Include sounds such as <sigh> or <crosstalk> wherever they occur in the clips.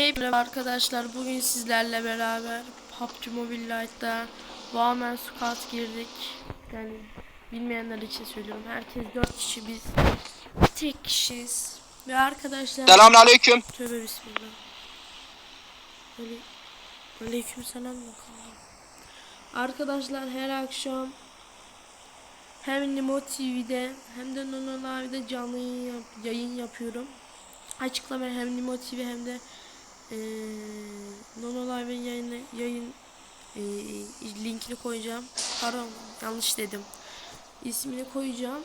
Merhaba arkadaşlar bugün sizlerle beraber PUBG Mobile Lite'da Warman Squad girdik. Yani bilmeyenler için söylüyorum. Herkes 4 kişi biz tek kişiyiz. Ve arkadaşlar Selamünaleyküm. tövbe bismillah. Ali Aleyküm selam bakalım. Arkadaşlar her akşam hem Nimo TV'de hem de Nono Live'de canlı yayın, yap- yayın yapıyorum. Açıklamaya hem Nimo TV hem de eee Nono Live'in yayını, yayın eee, linkini koyacağım. Pardon yanlış dedim. İsmini koyacağım.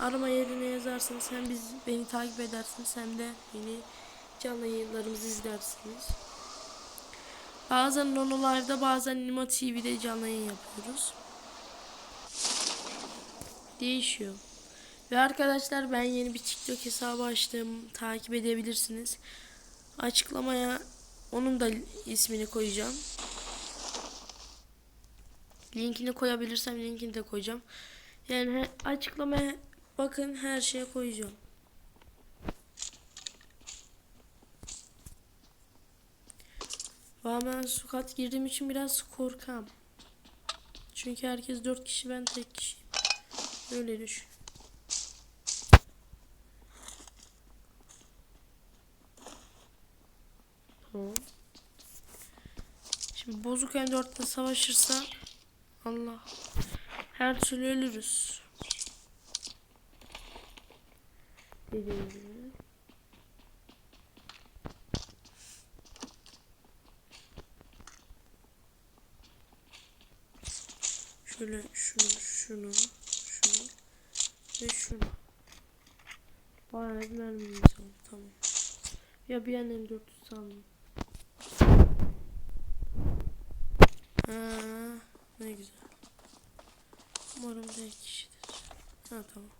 Arama yerine yazarsanız hem biz beni takip edersiniz hem de beni canlı yayınlarımızı izlersiniz. Bazen Nono Live'da bazen Nimo TV'de canlı yayın yapıyoruz. Değişiyor. Ve arkadaşlar ben yeni bir TikTok hesabı açtım. Takip edebilirsiniz. Açıklamaya onun da ismini koyacağım. Linkini koyabilirsem linkini de koyacağım. Yani he- açıklamaya bakın her şeye koyacağım. Vamen sukat girdiğim için biraz korkam. Çünkü herkes dört kişi ben tek kişiyim. Öyle düşün. Şimdi bozuk M4'te savaşırsa Allah her türlü ölürüz. Şöyle şunu, şunu, şunu ve şunu. Bayağı bir mermimiz oldu tamam. Ya bir an M400 sandım. Ha, ne güzel. Umarım tek kişidir. Ha tamam.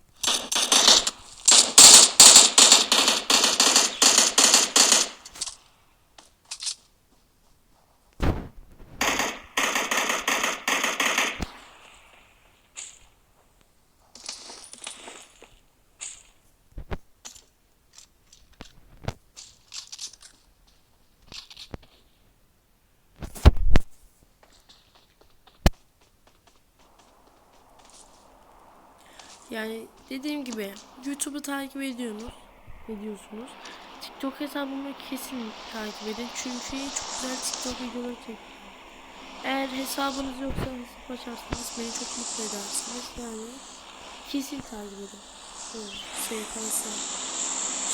Yani dediğim gibi YouTube'u takip ediyorsunuz. Ediyorsunuz. TikTok hesabımı kesin takip edin. Çünkü çok güzel TikTok videoları çekiyorum. Eğer hesabınız yoksa hesap açarsanız beni çok mutlu edersiniz. Yani kesin takip edin. Evet, SKS.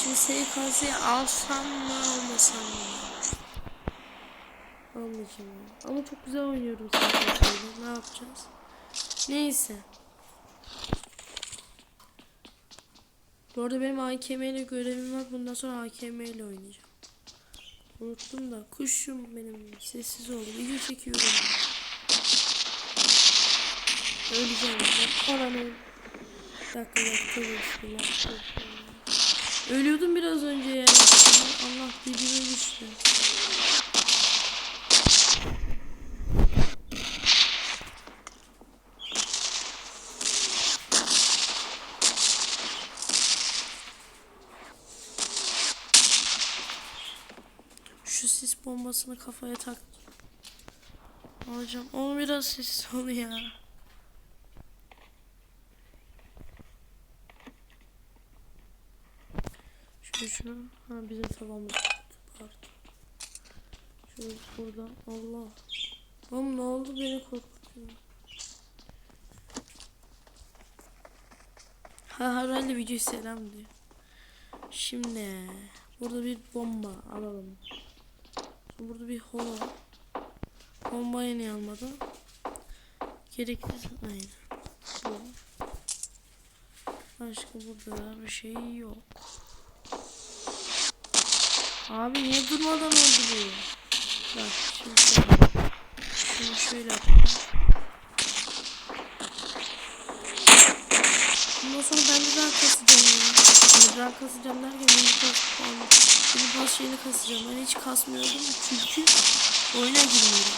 Şimdi SKS'yi alsam mı almasam mı? Almayacağım. ya. Ama çok güzel oynuyorum SKS'yi. Ne yapacağız? Neyse. Bu arada benim AKM ile görevim var. Bundan sonra AKM ile oynayacağım. Unuttum da. Kuşum benim. Sessiz ol. Video çekiyorum. Öleceğim. Bir dakika. Ölüyordum biraz önce ya. Allah dibime düştü. Şu sis bombasını kafaya tak. Alacağım. Onu biraz sessiz ol ya. Şöyle şunu. Ha bizim tabağımız. Pardon. Şöyle burada. Allah. Oğlum ne oldu beni korkutuyor. Ha herhalde video selam diyor. Şimdi burada bir bomba alalım. Burada bir holo. var. Bombayı niye almadım? Gerekli aynen. Bu. Başka burada da bir şey yok. Abi niye durmadan oldu bu? Bak şimdi şöyle. Şunu şöyle yapalım. Bundan sonra ben de daha kasacağım ya. Daha kasacağım derken beni kasacağım. Beni bas şeyini kasacağım. Ben hiç kasmıyordum çünkü oyuna girmiyorum.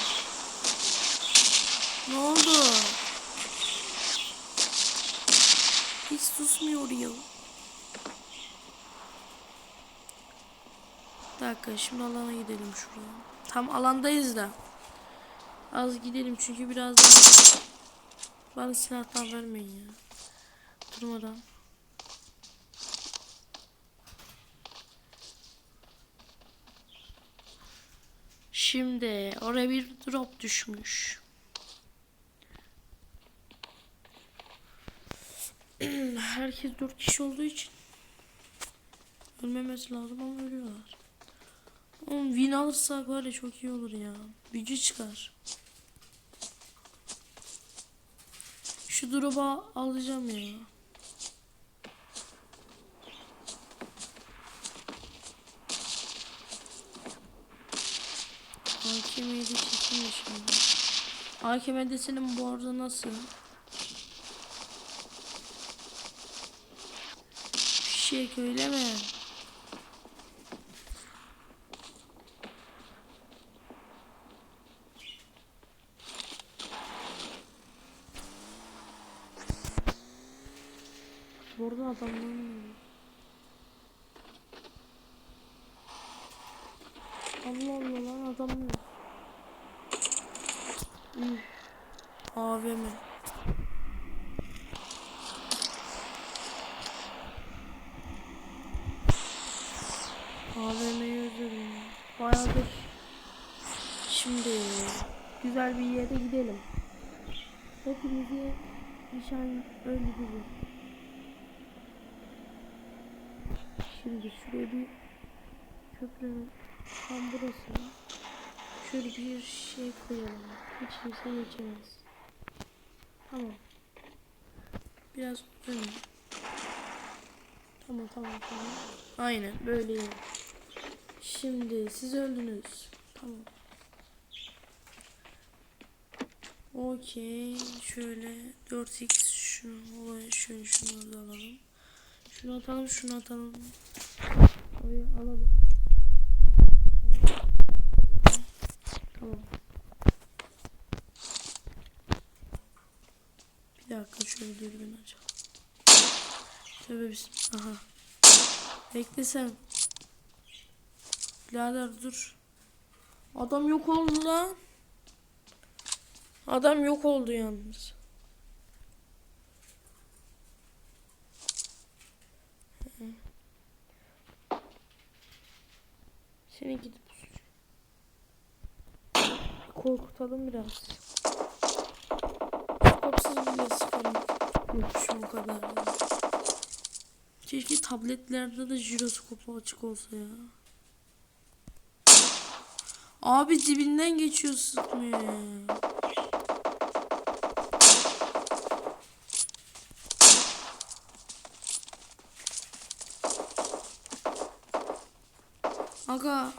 Ne oldu? Hiç susmuyor ya. Bir dakika şimdi alana gidelim şuraya. Tam alandayız da. Az gidelim çünkü biraz daha bana silahtan vermeyin ya. Durmadan. Şimdi oraya bir drop düşmüş. <clears throat> Herkes dört kişi olduğu için ölmemesi lazım ama ölüyorlar. Oğlum win alırsak var ya çok iyi olur ya. Gücü çıkar. Şu drop'a alacağım ya. AKM'yi de çekeyim şimdi. AKM'de senin bu arada nasıl? Şey öyle mi? Burada adamlar Allah Allah lan adamlar. AVM. AVM'yi özledim. Bayağıdır. Şimdi güzel bir yere gidelim. Hepimizi nişan gibi. Şimdi şuraya bir köprünün tam burası. Şöyle bir şey koyalım. Hiç kimse geçemez. Tamam. Biraz ön. Tamam tamam tamam. Aynen böyle. Şimdi siz öldünüz. Tamam. Okey. Şöyle 4x şunu olaya şöyle şunu alalım. Şunu atalım şunu atalım. Oraya alalım. Tamam. Bir dakika şöyle dürbün açalım. Tövbe bismillah. Aha. Bekle sen. Birader dur. Adam yok oldu lan. Adam yok oldu yalnız. Seni gidip korkutalım biraz. Skopsuz bile sıkalım. O kadar. ya. Keşke tabletlerde de jiroskopu açık olsa ya. Abi dibinden geçiyor sıkmıyor ya. Aga.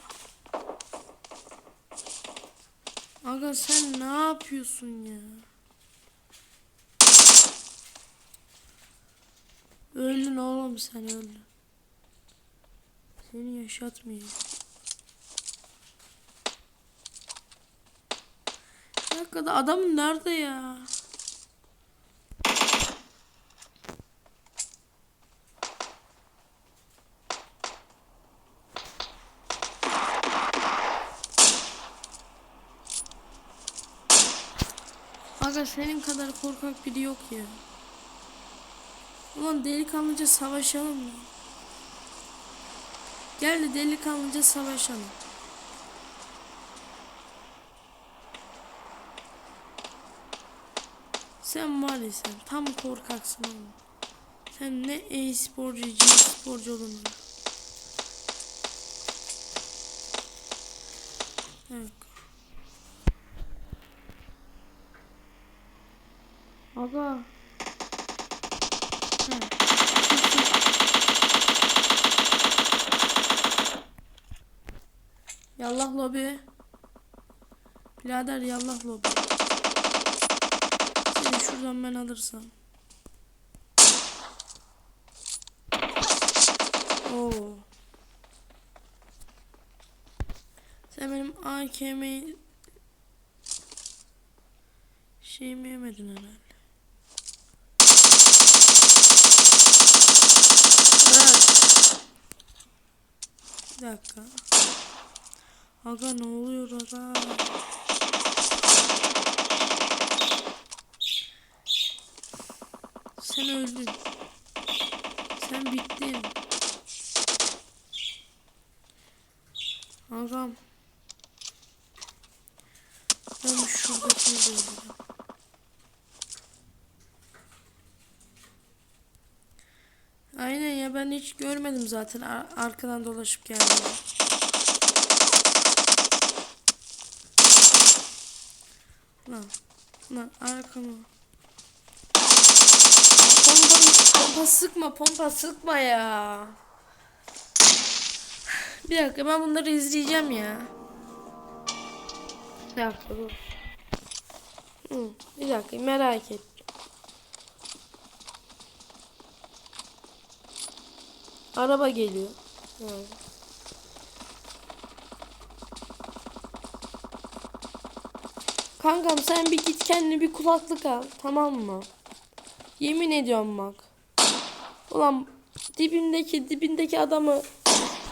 Aga sen ne yapıyorsun ya? Öldün oğlum sen öldün. Seni yaşatmayacağım. Bir dakika da adam nerede ya? Aga senin kadar korkak biri yok ya. Ulan delikanlıca savaşalım mı? Gel de delikanlıca savaşalım. Sen var tam korkaksın oğlum. Sen ne e-sporcu, G-sporcu olun. Evet. Aga. Yallah lobi. Birader yallah lobi. Seni şuradan ben alırsam. Oo. Sen benim AKM'yi şeyimi yemedin herhalde. Evet. Bir dakika. Aga ne oluyor aga? Sen öldün. Sen bittin. Agam. Ben şuradakini de öldüreceğim. Aynen ya ben hiç görmedim zaten Ar- arkadan dolaşıp geldiğini. Lan, lan arkama. Pompa, pompa sıkma, pompa sıkma ya. Bir dakika ben bunları izleyeceğim ya. Bir dakika dur. Bir dakika merak et. Araba geliyor. Yani. Kankam sen bir git kendine bir kulaklık al tamam mı? Yemin ediyorum bak. Ulan dibindeki dibindeki adamı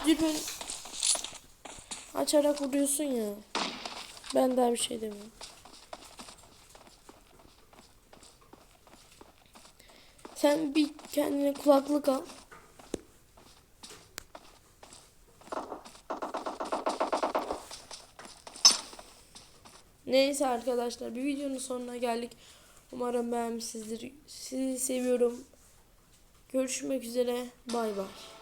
dürbün açarak vuruyorsun ya. Ben daha bir şey demiyorum. Sen bir kendine kulaklık al. Neyse arkadaşlar bir videonun sonuna geldik. Umarım beğenmişsinizdir. Sizi seviyorum. Görüşmek üzere. Bay bay.